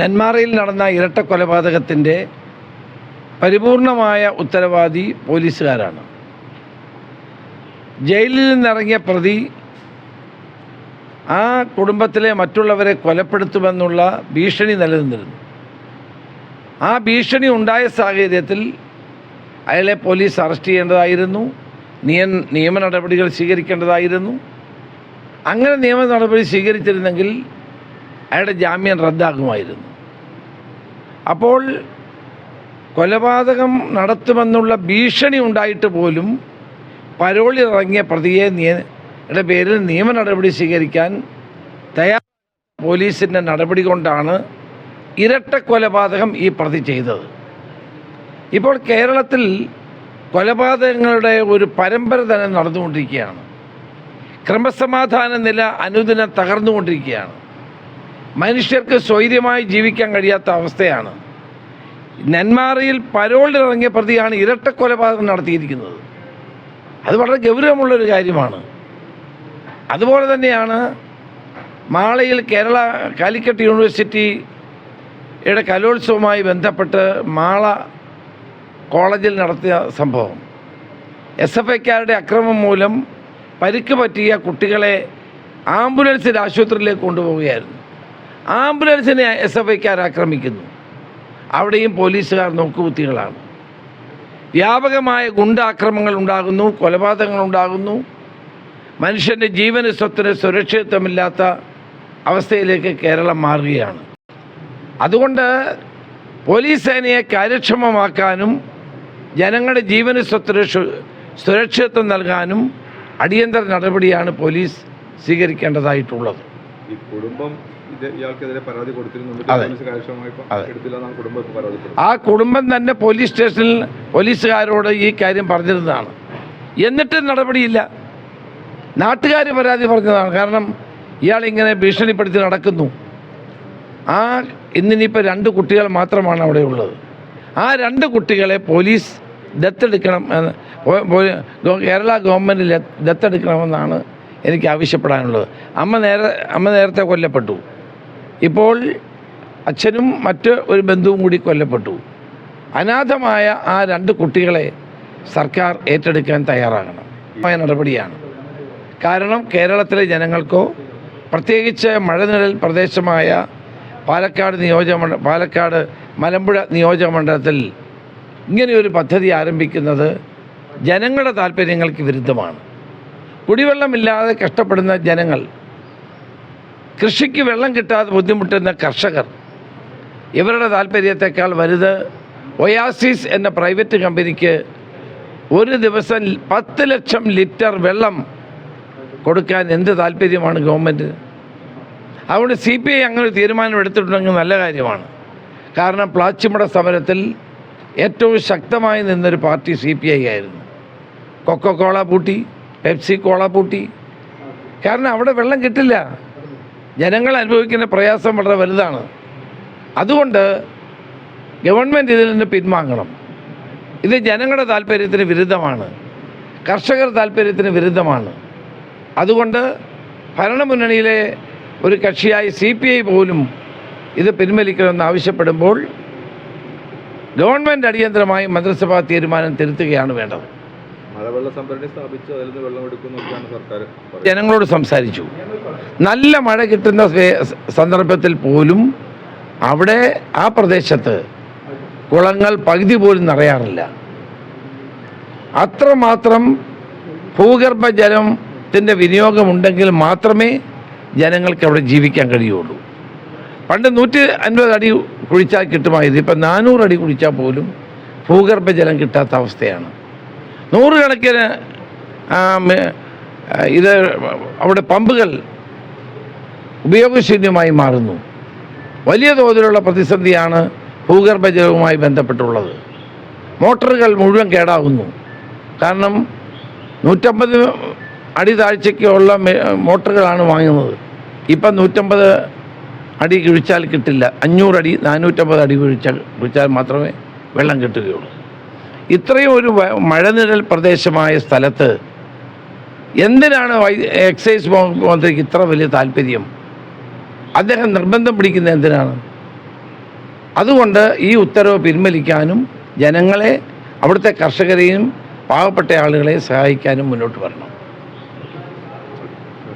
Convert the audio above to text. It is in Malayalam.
നെന്മാറയിൽ നടന്ന ഇരട്ട കൊലപാതകത്തിന്റെ പരിപൂർണമായ ഉത്തരവാദി പോലീസുകാരാണ്. ജയിലിൽ നിന്നിറങ്ങിയ പ്രതി ആ കുടുംബത്തിലെ മറ്റുള്ളവരെ കൊലപ്പെടുത്തുമെന്നുള്ള ഭീഷണി നിലനിന്നിരുന്നു. ആ ഭീഷണി ഉണ്ടായ സാഹചര്യത്തിൽ അയാളെ പോലീസ് അറസ്റ്റ് ചെയ്യേണ്ടതായിരുന്നു. നിയ നിയമ നടപടികൾ സ്വീകരിക്കേണ്ടതായിരുന്നു. അങ്ങനെ നിയമ നടപടി സ്വീകരിച്ചിരുന്നെങ്കിൽ അയാളുടെ ജാമ്യം റദ്ദാക്കുമായിരുന്നു. അപ്പോൾ കൊലപാതകം നടത്തുമെന്നുള്ള ഭീഷണി ഉണ്ടായിട്ട് പോലും പരോളിൽ ഇറങ്ങിയ പ്രതിയെ നിയുടെ പേരിൽ നിയമ നടപടി സ്വീകരിക്കാൻ തയ്യാർ പോലീസിന്റെ നടപടി കൊണ്ടാണ് ഇരട്ട കൊലപാതകം ഈ പ്രതി ചെയ്തത്. ഇപ്പോൾ കേരളത്തിൽ കൊലപാതകങ്ങളുടെ ഒരു പരമ്പര തന്നെ നടന്നുകൊണ്ടിരിക്കുകയാണ്. ക്രമസമാധാന നില അനുദിനം തകർന്നുകൊണ്ടിരിക്കുകയാണ്. മനുഷ്യർക്ക് സ്വൈര്യമായി ജീവിക്കാൻ കഴിയാത്ത അവസ്ഥയാണ്. നെന്മാറയിൽ പരോളിലിറങ്ങിയ പ്രതിയാണ് ഇരട്ട കൊലപാതകം നടത്തിയിരിക്കുന്നത്. അത് വളരെ ഗൗരവമുള്ളൊരു കാര്യമാണ്. അതുപോലെ തന്നെയാണ് മാളയിൽ കേരള കാലിക്കറ്റ് യൂണിവേഴ്സിറ്റിയുടെ കലോത്സവവുമായി ബന്ധപ്പെട്ട് മാള കോളേജിൽ നടത്തിയ സംഭവം. എസ് എഫ് ഐക്കാരുടെ അക്രമം മൂലം പരിക്ക് പറ്റിയ കുട്ടികളെ ആംബുലൻസിൽ ആശുപത്രിയിലേക്ക് കൊണ്ടുപോവുകയായിരുന്നു. ആംബുലൻസിനെ എസ് എഫ് ഐക്കാർ ആക്രമിക്കുന്നു. അവിടെയും പോലീസുകാർ നോക്കുകുത്തികളാണ്. വ്യാപകമായ ഗുണ്ടാക്രമങ്ങൾ ഉണ്ടാകുന്നു കൊലപാതകങ്ങൾ ഉണ്ടാകുന്നു. മനുഷ്യന്റെ ജീവന് സ്വത്തിന് സുരക്ഷിതത്വമില്ലാത്ത അവസ്ഥയിലേക്ക് കേരളം മാറുകയാണ്. അതുകൊണ്ട് പോലീസ് സേനയെ കാര്യക്ഷമമാക്കാനും ജനങ്ങളുടെ ജീവന് സ്വത്തിന് സുരക്ഷിതത്വം നൽകാനും അടിയന്തര നടപടിയാണ് പോലീസ് സ്വീകരിക്കേണ്ടതായിട്ടുള്ളത്. ഈ കുടുംബം ഇയാൾക്കെതിരെ പരാതി കൊടുത്തിരുന്നു. ആ കുടുംബം തന്നെ പോലീസ് സ്റ്റേഷനിൽ പോലീസുകാരോട് ഈ കാര്യം പറഞ്ഞിരുന്നതാണ്. എന്നിട്ട് നടപടിയില്ല. നാട്ടുകാർ പരാതി പറഞ്ഞതാണ്. കാരണം ഇയാൾ ഇങ്ങനെ ഭീഷണിപ്പെടുത്തി നടക്കുന്നു. ആ ഇന്നിനിപ്പോൾ രണ്ട് കുട്ടികൾ മാത്രമാണ് അവിടെ ഉള്ളത്. ആ രണ്ട് കുട്ടികളെ പോലീസ് ദത്തെടുക്കണം എന്ന് കേരള ഗവൺമെന്റ് ല- ദത്തെടുക്കണമെന്നാണ് എനിക്ക് ആവശ്യപ്പെടാനുള്ളത്. അമ്മ നേരെ അമ്മ നേരത്തെ കൊല്ലപ്പെട്ടു. ഇപ്പോൾ അച്ഛനും മറ്റ് ഒരു ബന്ധുവും കൂടി കൊല്ലപ്പെട്ടു. അനാഥമായ ആ രണ്ട് കുട്ടികളെ സർക്കാർ ഏറ്റെടുക്കാൻ തയ്യാറാകണം. നടപടിയാണ്. കാരണം കേരളത്തിലെ ജനങ്ങൾക്കോ പ്രത്യേകിച്ച് മഴനിഴൽ പ്രദേശമായ പാലക്കാട് നിയോജകമണ്ഡ പാലക്കാട് മലമ്പുഴ നിയോജകമണ്ഡലത്തിൽ ഇങ്ങനെയൊരു പദ്ധതി ആരംഭിക്കുന്നത് ജനങ്ങളുടെ താല്പര്യങ്ങൾക്ക് വിരുദ്ധമാണ്. കുടിവെള്ളമില്ലാതെ കഷ്ടപ്പെടുന്ന ജനങ്ങൾ കൃഷിക്ക് വെള്ളം കിട്ടാതെ ബുദ്ധിമുട്ടുന്ന കർഷകർ ഇവരുടെ താല്പര്യത്തെക്കാൾ വലുത് ഒയാസിസ് എന്ന പ്രൈവറ്റ് കമ്പനിക്ക് ഒരു ദിവസം പത്ത് ലക്ഷം ലിറ്റർ വെള്ളം കൊടുക്കാൻ എന്ത് താല്പര്യമാണ് ഗവൺമെന്റ് അതുകൊണ്ട് സി പി ഐ അങ്ങനെ തീരുമാനം എടുത്തിട്ടുണ്ടെങ്കിൽ നല്ല കാര്യമാണ്. കാരണം പ്ലാച്ചിമട സമരത്തിൽ ഏറ്റവും ശക്തമായി നിന്നൊരു പാർട്ടി സി പി ഐ ആയിരുന്നു. കൊക്കോ കോള പൂട്ടി പെപ്സി കോള പൂട്ടി. കാരണം അവിടെ വെള്ളം കിട്ടില്ല. ജനങ്ങൾ അനുഭവിക്കുന്ന പ്രയാസം വളരെ വലുതാണ്. അതുകൊണ്ട് ഗവൺമെന്റ് ഇതിൽ നിന്ന് പിന്മാങ്ങണം ഇത് ജനങ്ങളുടെ താല്പര്യത്തിന് വിരുദ്ധമാണ്. കർഷകർ താല്പര്യത്തിന് വിരുദ്ധമാണ്. അതുകൊണ്ട് ഭരണമുന്നണിയിലെ ഒരു കക്ഷിയായി സി പി ഐ പോലും ഇത് പിൻവലിക്കണമെന്ന് ആവശ്യപ്പെടുമ്പോൾ ഗവൺമെന്റ് അടിയന്തരമായി മന്ത്രിസഭാ തീരുമാനം തിരുത്തുകയാണ് വേണ്ടത്. മഴവെള്ള സംഭരണി സ്ഥാപിച്ച് അതിൽ നിന്ന് വെള്ളം എടുക്കുന്നൊക്കെയാണ് സർക്കാർ ജനങ്ങളോട് സംസാരിച്ചു. നല്ല മഴ കിട്ടുന്ന സന്ദർഭത്തിൽ പോലും അവിടെ ആ പ്രദേശത്ത് കുളങ്ങൾ പകുതി പോലും നിറയാറില്ല. അത്രമാത്രം ഭൂഗർഭജലത്തിന്റെ വിനിയോഗമുണ്ടെങ്കിൽ മാത്രമേ ജനങ്ങൾക്ക് അവിടെ ജീവിക്കാൻ കഴിയുള്ളൂ. പണ്ട് നൂറ്റി അൻപത് അടി കുഴിച്ചാൽ കിട്ടുമായിരുന്നു. ഇപ്പം നാനൂറ് അടി കുഴിച്ചാൽ പോലും ഭൂഗർഭജലം കിട്ടാത്ത അവസ്ഥയാണ്. നൂറുകണക്കിന് ഇത് അവിടെ പമ്പുകൾ ഉപയോഗശൂന്യമായി മാറുന്നു. വലിയ തോതിലുള്ള പ്രതിസന്ധിയാണ് ഭൂഗർഭജലവുമായി ബന്ധപ്പെട്ടുള്ളത്. മോട്ടറുകൾ മുഴുവൻ കേടാകുന്നു. കാരണം നൂറ്റമ്പത് അടി താഴ്ചയ്ക്കുള്ള മോട്ടറുകളാണ് വാങ്ങുന്നത്. ഇപ്പം നൂറ്റമ്പത് അടി കുഴിച്ചാൽ കിട്ടില്ല. അഞ്ഞൂറടി നാനൂറ്റമ്പത് അടി കുഴിച്ചാൽ കുഴിച്ചാൽ മാത്രമേ വെള്ളം കിട്ടുകയുള്ളൂ. ഇത്രയും ഒരു മഴനിഴൽ പ്രദേശമായ സ്ഥലത്ത് എന്തിനാണ് എക്സൈസ് മന്ത്രിക്ക് ഇത്ര വലിയ താല്പര്യം? അദ്ദേഹം നിർബന്ധം പിടിക്കുന്നത് എന്തിനാണ്? അതുകൊണ്ട് ഈ ഉത്തരവ് പിൻവലിക്കാനും ജനങ്ങളെ അവിടുത്തെ കർഷകരെയും പാവപ്പെട്ട ആളുകളെ സഹായിക്കാനും മുന്നോട്ട് വരണം.